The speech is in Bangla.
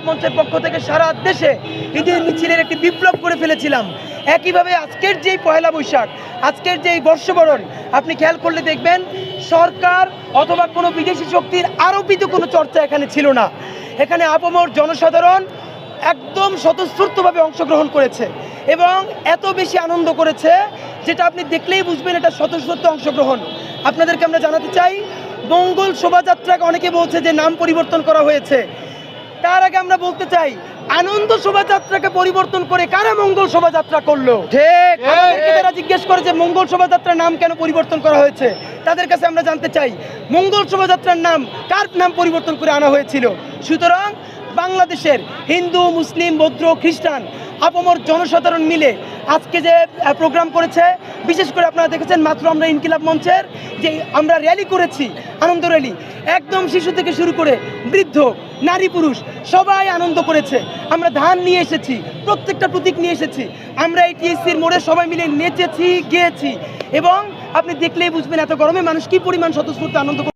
ইনকিলাব মঞ্চের পক্ষ থেকে সারা দেশে ঈদের মিছিলের একটি বিপ্লব করে ফেলেছিলাম। একইভাবে আজকের যেই পয়লা বৈশাখ, আজকের যেই বর্ষবরণ, আপনি খেয়াল করলে দেখবেন সরকার অথবা কোনো বিদেশি শক্তির আরোপিত কোনো চর্চা এখানে ছিল না। এখানে আপামর জনসাধারণ একদম স্বতঃস্ফূর্তভাবে অংশগ্রহণ করেছে এবং এত বেশি আনন্দ করেছে যেটা আপনি দেখলেই বুঝবেন এটা স্বতঃস্ফূর্ত অংশগ্রহণ। আপনাদেরকে আমরা জানাতে চাই, মঙ্গল শোভাযাত্রাকে অনেকে বলছে যে নাম পরিবর্তন করা হয়েছে। তার আগে আমরা বলতে চাই আনন্দ শোভাযাত্রাকে পরিবর্তন করে কারা মঙ্গল শোভাযাত্রা করল? ঠিক। তারা জিজ্ঞেস করে যে মঙ্গল শোভাযাত্রার নাম কেন পরিবর্তন করা হয়েছে? তাদের কাছে আমরা জানতে চাই মঙ্গল শোভাযাত্রার নাম কার নাম পরিবর্তন করে আনা হয়েছিল? সুতরাং বাংলাদেশের হিন্দু মুসলিম বৌদ্ধ খ্রিস্টান আপমর জনসাধারণ মিলে আজকে যে প্রোগ্রাম করেছে, বিশেষ করে আপনারা দেখেছেন মাত্র আমরা ইনকিলাব মঞ্চের যে আমরা র্যালি করেছি, আনন্দ র্যালি একদম শিশু থেকে শুরু করে বৃদ্ধ, নারী পুরুষ, সবাই আনন্দ করেছে। আমরা ধান নিয়ে এসেছি, প্রত্যেকটা প্রতীক নিয়ে এসেছি। আমরা এই টিএসসির মোড়ে সবাই মিলে নেচেছি, গেয়েছি। এবং আপনি দেখলেই বুঝবেন এত গরমে মানুষ কি পরিমাণ স্বতঃস্ফূর্ত আনন্দ